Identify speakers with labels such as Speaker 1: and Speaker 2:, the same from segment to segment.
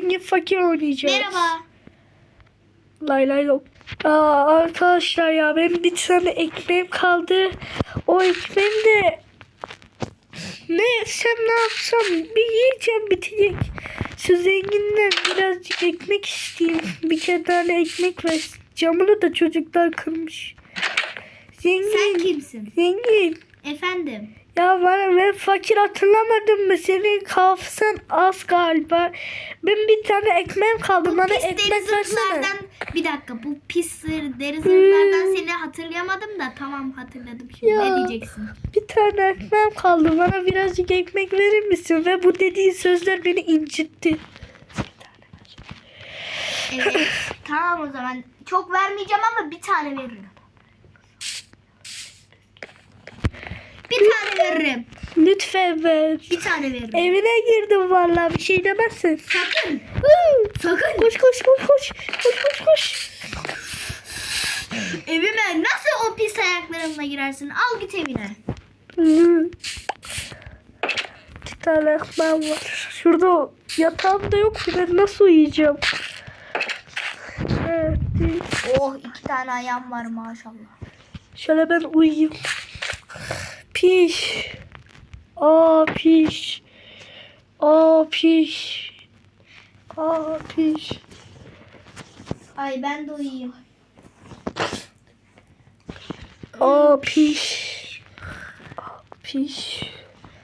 Speaker 1: zengin fakir oynayacağız.
Speaker 2: Merhaba.
Speaker 1: Lay lay lom. Aa, arkadaşlar ya benim bir tane ekmeğim kaldı. O ekmeğim de ne yesem ne yapsam bir yiyeceğim bitecek. Şu zenginden birazcık ekmek isteyeyim. Bir kere tane ekmek ver. Camını da çocuklar kırmış. Zengin.
Speaker 2: Sen kimsin?
Speaker 1: Zengin.
Speaker 2: Efendim.
Speaker 1: Ya bana ben fakir hatırlamadım mı? Senin hafızan az galiba. Ben bir tane ekmeğim kaldı.
Speaker 2: Bu
Speaker 1: bana
Speaker 2: pis
Speaker 1: ekmek versene.
Speaker 2: bir dakika bu pis deri zırhlardan seni hatırlayamadım da tamam hatırladım şimdi.
Speaker 1: Ya.
Speaker 2: Ne diyeceksin?
Speaker 1: Bir tane ekmeğim kaldı. Bana birazcık ekmek verir misin? Ve bu dediğin sözler beni incitti.
Speaker 2: Evet. tamam o zaman. Çok vermeyeceğim ama bir tane veririm. Bir tane veririm.
Speaker 1: Lütfen ver.
Speaker 2: Bir tane veririm.
Speaker 1: Evine girdim vallahi bir şey demezsin.
Speaker 2: Sakın.
Speaker 1: Huu!
Speaker 2: Sakın.
Speaker 1: Koş koş koş koş. Koş koş koş.
Speaker 2: Evime nasıl o pis ayaklarımla girersin? Al git evine.
Speaker 1: Hı. İki tane ekmeğim var. Şurada yatağım da yok ki ben nasıl uyuyacağım? Evet.
Speaker 2: Oh iki tane ayağım var maşallah.
Speaker 1: Şöyle ben uyuyayım. Piş. Aa piş. Aa piş. Aa piş.
Speaker 2: Ay ben de uyuyayım.
Speaker 1: Aa piş. Aa piş.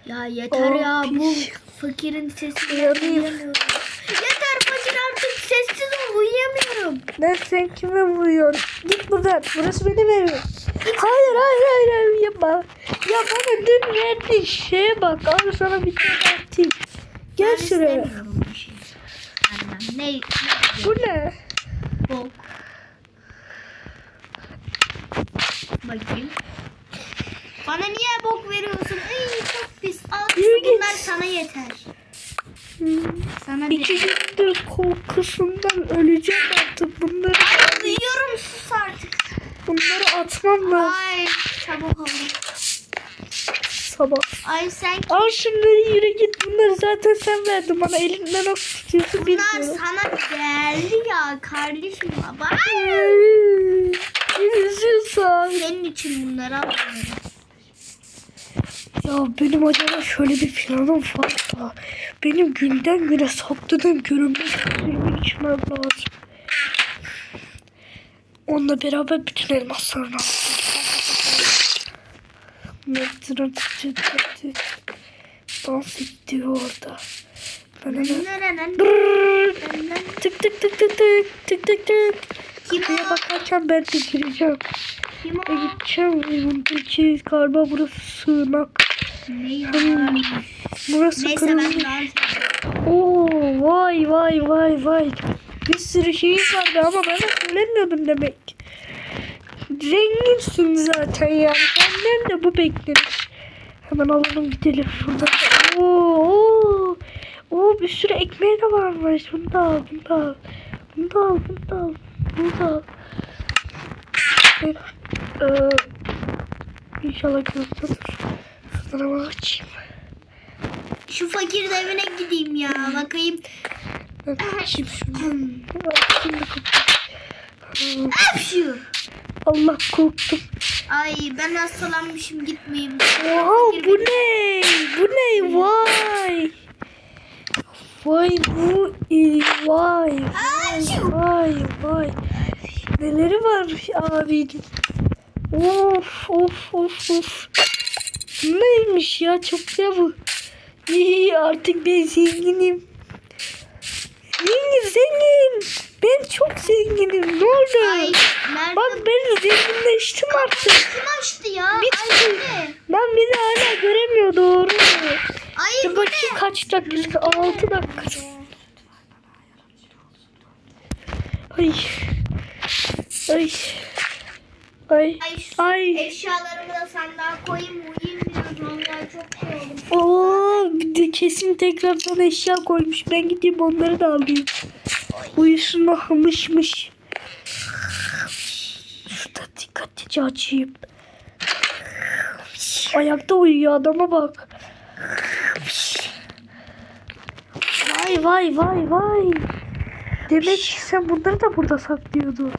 Speaker 2: Ya yeter
Speaker 1: Oh,
Speaker 2: ya bu
Speaker 1: piş.
Speaker 2: fakirin sesini uyuyamıyorum. Yeter fakir artık sessiz ol uyuyamıyorum.
Speaker 1: Ne sen kime vuruyorsun? Git buradan. Burası benim evim. Hayır hayır hayır, hayır yapma. Ya bana dün verdiğin şeye bak. Al sana bir tane atayım. Gel
Speaker 2: Ben
Speaker 1: şuraya.
Speaker 2: şey. Ne? ne
Speaker 1: Bu ne?
Speaker 2: Bok. Bakayım. Bana niye bok veriyorsun? Ay çok pis. Al
Speaker 1: Yürü git.
Speaker 2: bunlar sana yeter. Sana
Speaker 1: İki
Speaker 2: değil.
Speaker 1: gündür korkusundan öleceğim artık. Bunları,
Speaker 2: Ay duyuyorum sus artık.
Speaker 1: bunları atmam lazım
Speaker 2: Ay çabuk ol.
Speaker 1: sabah.
Speaker 2: Ay sen
Speaker 1: Al şunları yürü git. Bunları zaten sen verdin bana. Elinden nasıl tutuyorsun
Speaker 2: bunlar
Speaker 1: bilmiyorum.
Speaker 2: sana geldi ya kardeşim. Baba.
Speaker 1: Ne üzüyorsan.
Speaker 2: Senin için bunları alıyorum.
Speaker 1: Ya benim acaba şöyle bir planım var da. Benim günden güne saptığım görünmez suyumu içmem lazım. Onunla beraber bütün elmaslarını aldım. Dans ediyor orada. Ben hemen... Tık tık tık tık tık tık tık tık. Kapıya bakarken ben de gireceğim. Ve gideceğim. Buradaki galiba burası sığınak. Hmm. Burası
Speaker 2: Neyse ediyorum.
Speaker 1: Oo vay vay vay vay. Bir sürü şeyim vardı ama ben de söylemiyordum demek. Zenginsin zaten yani. Benden de bu beklenir. Hemen alalım gidelim şuradan. Oo, oo. Oo bir sürü ekmeği de varmış. Bunu da al, bunu da al. Bunu da al, bunu da al. Bunu da al. Ee, inşallah gösterir. Ama açayım.
Speaker 2: Şu fakirin evine gideyim ya. Bakayım.
Speaker 1: Açayım şunu. Açayım da kapıyı.
Speaker 2: Hapşu.
Speaker 1: Allah korktum.
Speaker 2: Ay ben hastalanmışım gitmeyeyim.
Speaker 1: Oha bu ne? Bu ne? Vay. Vay bu iyi. Vay. Vay vay vay. Neleri var abinin? Of of of of. Neymiş ya çok güzel bu. İyi artık ben zenginim. Zengin zengin. Ben çok zenginim. Ne oldu?
Speaker 2: Ay nerede?
Speaker 1: Bak ben zenginleştim artık.
Speaker 2: Kim açtı ya?
Speaker 1: Bitti.
Speaker 2: Ay?
Speaker 1: Ben bizi hala göremiyor doğru.
Speaker 2: Ay
Speaker 1: Dur bakayım
Speaker 2: ne?
Speaker 1: kaç dakika? 6 dakika. Ay. Ay. Ay.
Speaker 2: Ay
Speaker 1: Ay.
Speaker 2: eşyalarımı da sandığa koyayım
Speaker 1: Oo, bir de kesin tekrardan eşya koymuş. Ben gideyim onları da alayım. Uyusun o hamışmış. Şurada dikkatlice açayım. Ayakta uyuyor adama bak. Vay Vay vay vay vay. Demek ki sen bunları da burada saklıyordun.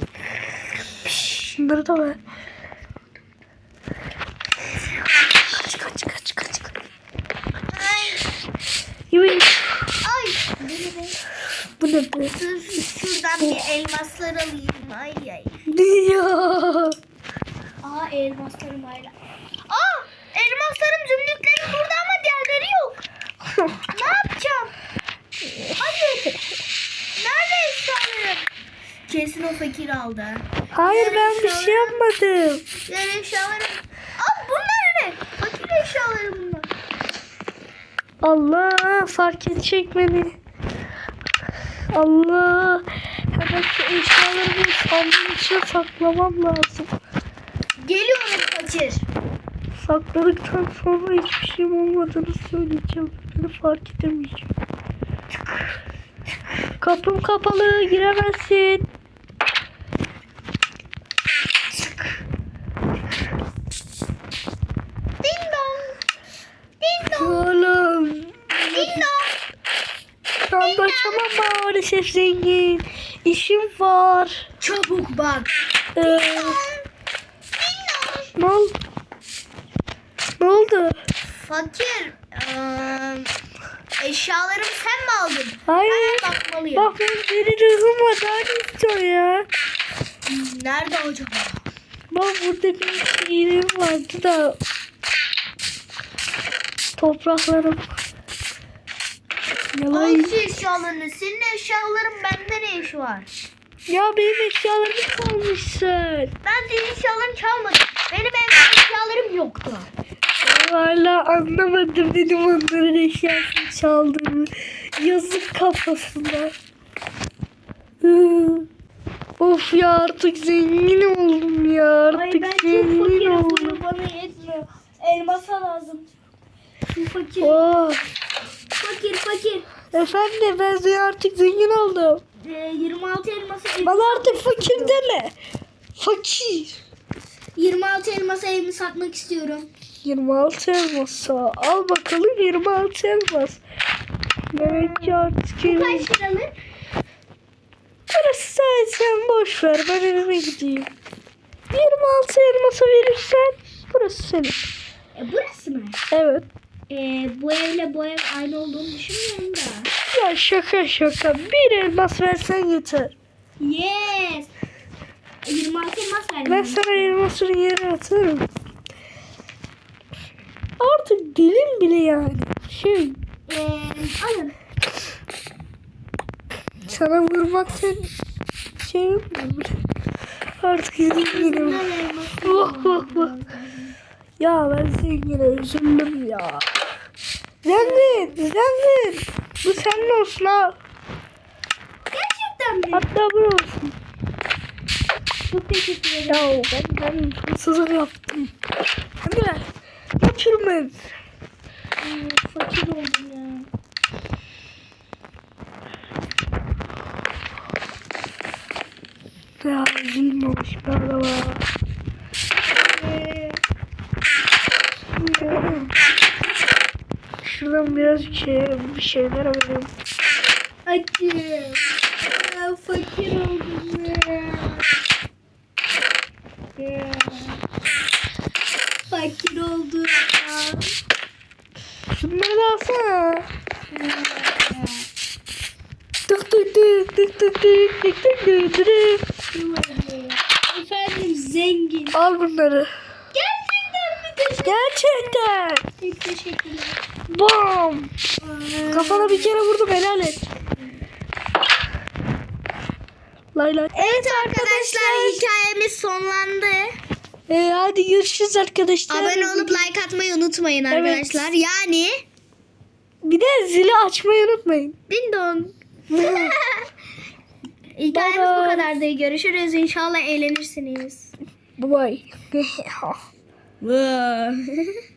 Speaker 1: Şunları da ver. Kaç kaç kaç kaç. kaç. Yürü.
Speaker 2: Ay. Beni de.
Speaker 1: Be?
Speaker 2: Dur, Şuradan bir elmaslar alayım. Ay ay.
Speaker 1: Ya.
Speaker 2: Aa elmaslarım hala. Aa elmaslarım zümrütlerim burada ama diğerleri yok. Ne yapacağım? Hayır. Nerede eşyalarım? Kesin o fakir aldı.
Speaker 1: Hayır ben bir şey yapmadım.
Speaker 2: Diğer eşyalarım. Aa bunlar ne? Fakir eşyalarım bunlar.
Speaker 1: Allah fark edecek beni. Allah. Hemen şu eşyalarımı sandığın içine saklamam lazım.
Speaker 2: Geliyorum fakir.
Speaker 1: Sakladıktan sonra hiçbir şeyim olmadığını söyleyeceğim. Beni fark edemeyeceğim. Kapım kapalı giremezsin.
Speaker 2: Ding dong. Ding dong.
Speaker 1: Oğlum.
Speaker 2: Ding dong.
Speaker 1: Şu anda açamam maalesef zengin. İşim var.
Speaker 2: Çabuk bak.
Speaker 1: Ee, ne oldu? Ne oldu?
Speaker 2: Fakir. eee, eşyalarımı sen mi aldın?
Speaker 1: Hayır.
Speaker 2: Hemen bakmalıyım.
Speaker 1: Bak ben senin ruhum var. Daha ne istiyor ya?
Speaker 2: Nerede acaba?
Speaker 1: Bak burada bir şiirim vardı da. Topraklarım. Yalan.
Speaker 2: Hangi eşyalarını? Senin eşyaların bende ne işi var?
Speaker 1: Ya benim eşyalarımı çalmışsın.
Speaker 2: Ben senin eşyalarını çalmadım. Benim evde eşyalarım yoktu.
Speaker 1: Hala anlamadım benim onların eşyasını çaldığımı. Yazık kafasına. Of ya artık zengin oldum ya. Artık zengin oldum.
Speaker 2: bana yetmiyor. Elmasa lazım. Fakir.
Speaker 1: Oh.
Speaker 2: Fakir fakir.
Speaker 1: Efendim ben de artık zengin oldum.
Speaker 2: Ee, 26 elması ev-
Speaker 1: Bana artık fakir deme. Fakir.
Speaker 2: 26 elması evimi satmak istiyorum.
Speaker 1: 26 elmas. Al bakalım 26 elmas. Demek ki artık
Speaker 2: Bu
Speaker 1: evim-
Speaker 2: kaç liralık?
Speaker 1: Burası sen, sen boş ver ben evime gideyim. 26 elması verirsen burası senin.
Speaker 2: E, burası mı?
Speaker 1: Evet.
Speaker 2: E, bu evle bu ev aynı olduğunu düşünmüyorum da.
Speaker 1: Ya şaka şaka bir elmas versen yeter.
Speaker 2: Yes. E, 26 elmas verdim.
Speaker 1: Ben sana elmasını yere atarım. Artık dilim bile yani. Şey
Speaker 2: E, alın.
Speaker 1: sana vurmaktan şey yapmıyorum bile. Artık.
Speaker 2: Bunlar elmas.
Speaker 1: Vah vah vah. Ya ben zengine üzüldüm ya. Zengin, zengin. Bu senin olsun ha.
Speaker 2: Gerçekten mi?
Speaker 1: Hatta bu olsun.
Speaker 2: Çok teşekkür ederim.
Speaker 1: Ya ben, ben hırsızlık yaptım. Hadi ben.
Speaker 2: Ee, fakir oldum ya.
Speaker 1: Ya üzülmemiş bir araba.
Speaker 2: Ee,
Speaker 1: Şuradan biraz şey, bir şeyler alayım.
Speaker 2: Aa, fakir oldum ya. Ya. Fakir oldum ya.
Speaker 1: Şunları da alsana. Tık tık tık tık tık tık tık tık tık tık.
Speaker 2: Efendim zengin.
Speaker 1: Al bunları.
Speaker 2: Gerçekten mi?
Speaker 1: Gerçekten.
Speaker 2: teşekkürler.
Speaker 1: Bam. Kafana bir kere vurdum helal et. Lay lay.
Speaker 2: Evet arkadaşlar hikayemiz sonlandı.
Speaker 1: Ee, hadi görüşürüz arkadaşlar.
Speaker 2: Abone olup like atmayı unutmayın
Speaker 1: Evet.
Speaker 2: arkadaşlar. Yani
Speaker 1: Bir de zili açmayı unutmayın.
Speaker 2: Din dong. Hikayemiz
Speaker 1: Bye
Speaker 2: bu
Speaker 1: bye.
Speaker 2: kadardı. Görüşürüz. İnşallah eğlenirsiniz.
Speaker 1: Bye bye.